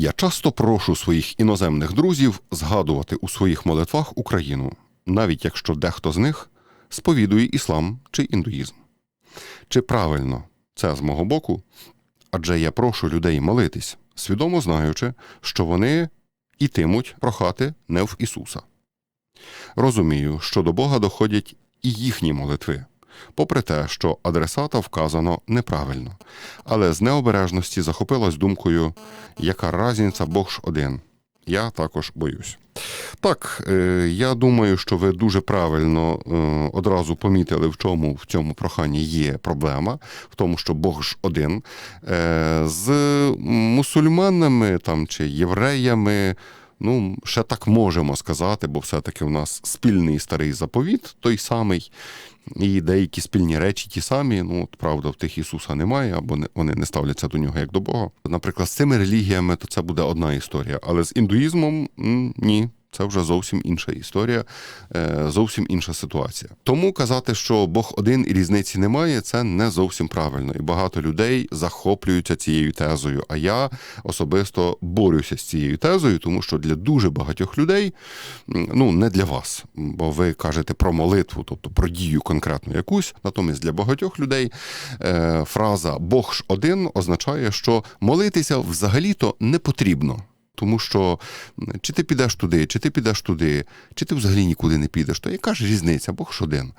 Я часто прошу своїх іноземних друзів згадувати у своїх молитвах Україну, навіть якщо дехто з них сповідує іслам чи індуїзм. Чи правильно це з мого боку? Адже я прошу людей молитись, свідомо знаючи, що вони ітимуть прохати не в Ісуса. Розумію, що до Бога доходять і їхні молитви, попри те, що адресата вказано неправильно, але з необережності захопилась думкою, яка разниця Бог ж один. Я також боюсь. Так, е, я думаю, що ви дуже правильно е, одразу помітили, в чому в цьому проханні є проблема, в тому, що Бог ж один. Е, З мусульманами там чи євреями. Ну, ще так можемо сказати, бо все-таки у нас спільний старий заповіт, той самий, і деякі спільні речі ті самі. Ну, от, правда, в тих Ісуса немає, або не, вони не ставляться до нього як до Бога. Наприклад, з цими релігіями, то це буде одна історія. Але з індуїзмом ні. Це вже зовсім інша історія, е, зовсім інша ситуація. Тому казати, що Бог один і різниці немає, це не зовсім правильно. І багато людей захоплюються цією тезою. А я особисто борюся з цією тезою, тому що для дуже багатьох людей, ну не для вас, бо ви кажете про молитву, тобто про дію конкретну якусь. Натомість для багатьох людей е, фраза Бог ж один означає, що молитися взагалі-то не потрібно. Тому що чи ти підеш туди, чи ти підеш туди, чи ти взагалі нікуди не підеш, то яка ж різниця? Бог ж один.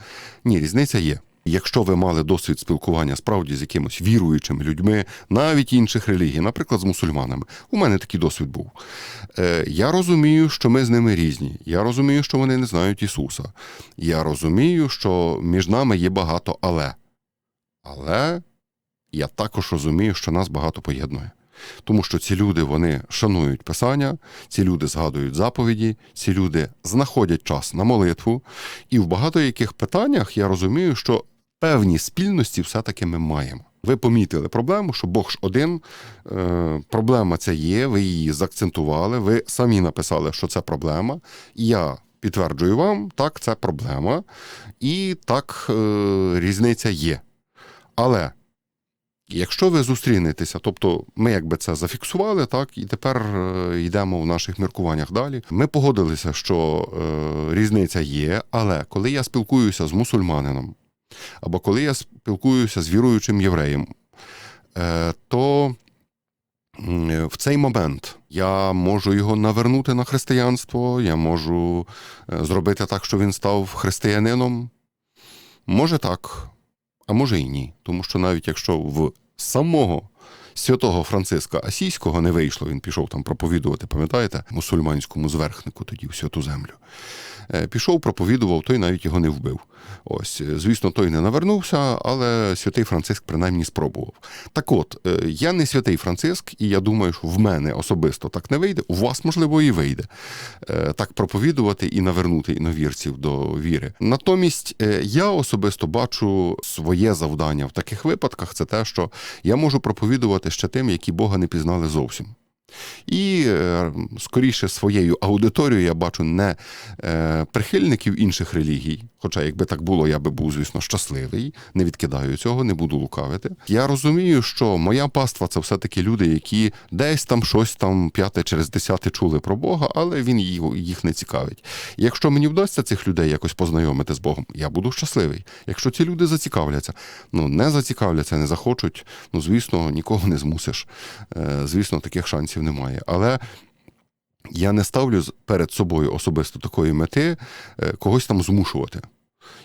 Ні, різниця є. Якщо ви мали досвід спілкування справді з якимось віруючими людьми, навіть інших релігій, наприклад, з мусульманами, у мене такий досвід був. Е, Я розумію, що ми з ними різні. Я розумію, що вони не знають Ісуса. Я розумію, що між нами є багато але. Але я також розумію, що нас багато поєднує. Тому що ці люди вони шанують Писання, ці люди згадують заповіді, ці люди знаходять час на молитву. І в багато яких питаннях я розумію, що певні спільності все-таки ми маємо. Ви помітили проблему, що Бог ж один. Е, проблема ця є, ви її заакцентували, ви самі написали, що це проблема. Я підтверджую вам, так, це проблема, і так е, різниця є. Але. Якщо ви зустрінетеся, тобто ми якби це зафіксували, так і тепер е, йдемо в наших міркуваннях далі. Ми погодилися, що е, різниця є, але коли я спілкуюся з мусульманином, або коли я спілкуюся з віруючим євреєм, е, то в цей момент я можу його навернути на християнство, я можу е, зробити так, що він став християнином. Може так, а може і ні. Тому що навіть якщо в самого святого Франциска Асійського не вийшло, він пішов там проповідувати, пам'ятаєте, мусульманському зверхнику тоді в святу землю. Е, пішов, проповідував, той навіть його не вбив. Ось, е, звісно, той не навернувся, але святий Франциск принаймні спробував. Так от, е, я не святий Франциск, і я думаю, що в мене особисто так не вийде, у вас, можливо, і вийде так проповідувати і навернути іновірців до віри. Натомість я особисто бачу своє завдання в таких випадках, це те, що я можу проповідувати ще тим, які Бога не пізнали зовсім. І е, скоріше своєю аудиторією я бачу не е, прихильників інших релігій, хоча, якби так було, я би був, звісно, щасливий, не відкидаю цього, не буду лукавити. Я розумію, що моя паства це все-таки люди, які десь там щось там п'яте через десяте чули про Бога, але він їх не цікавить. Якщо мені вдасться цих людей якось познайомити з Богом, я буду щасливий. Якщо ці люди зацікавляться, ну не зацікавляться, не захочуть, ну звісно, нікого не змусиш. Е, звісно, таких шансів немає. Але я не ставлю перед собою особисто такої мети е, когось там змушувати.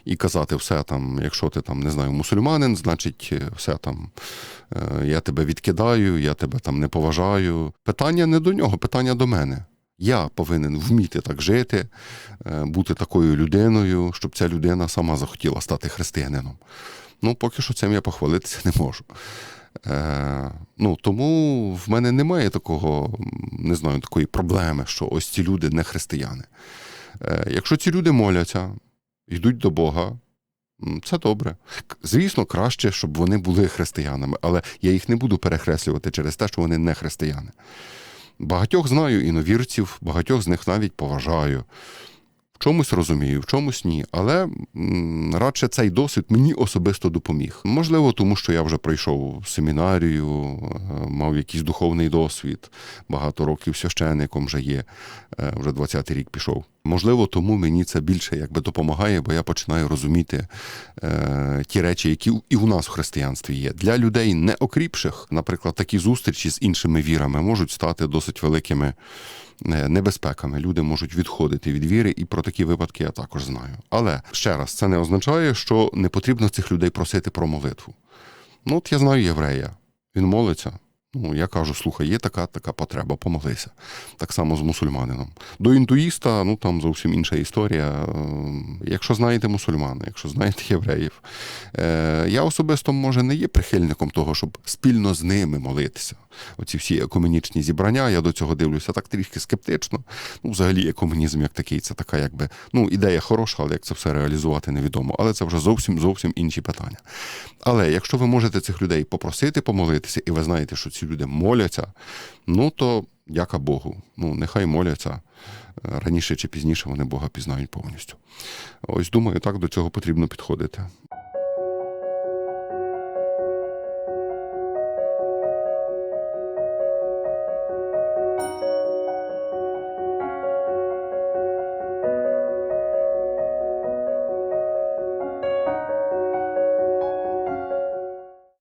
І казати, все там, якщо ти там не знаю, мусульманин, значить, е, все там е, я тебе відкидаю, я тебе там не поважаю. Питання не до нього, питання до мене. Я повинен вміти так жити, бути такою людиною, щоб ця людина сама захотіла стати християнином. Ну, поки що цим я похвалитися не можу. Е, ну, Тому в мене немає такого, не знаю, такої проблеми, що ось ці люди не християни. Е, Якщо ці люди моляться, йдуть до Бога, це добре. Звісно, краще, щоб вони були християнами, але я їх не буду перехреслювати через те, що вони не християни. Багатьох знаю іновірців, багатьох з них навіть поважаю. Чомусь розумію, в чомусь ні. Але радше цей досвід мені особисто допоміг. Можливо, тому що я вже пройшов семінарію, е, мав якийсь духовний досвід, багато років священником вже є, е, вже 20-й рік пішов. Можливо, тому мені це більше якби допомагає, бо я починаю розуміти е, ті речі, які і у нас в християнстві є. Для людей неокріпших, наприклад, такі зустрічі з іншими вірами можуть стати досить великими е, небезпеками. Люди можуть відходити від віри, і про такі випадки я також знаю. Але ще раз, це не означає, що не потрібно цих людей просити про молитву. Ну, от я знаю єврея, він молиться. Ну, я кажу, слухай, є така така потреба, помолися. Так само з мусульманином. До інтуїста, ну там зовсім інша історія. Е, Якщо знаєте мусульман, якщо знаєте євреїв, Е, я особисто, може, не є прихильником того, щоб спільно з ними молитися. Оці всі екуменічні зібрання, я до цього дивлюся так трішки скептично. Ну, взагалі, екуменізм як такий, це така, якби ну, ідея хороша, але як це все реалізувати, невідомо. Але це вже зовсім зовсім інші питання. Але якщо ви можете цих людей попросити помолитися, і ви знаєте, що ці люди моляться, ну то дяка Богу. Ну, нехай моляться. Е, Раніше чи пізніше вони Бога пізнають повністю. Ось думаю, так до цього потрібно підходити.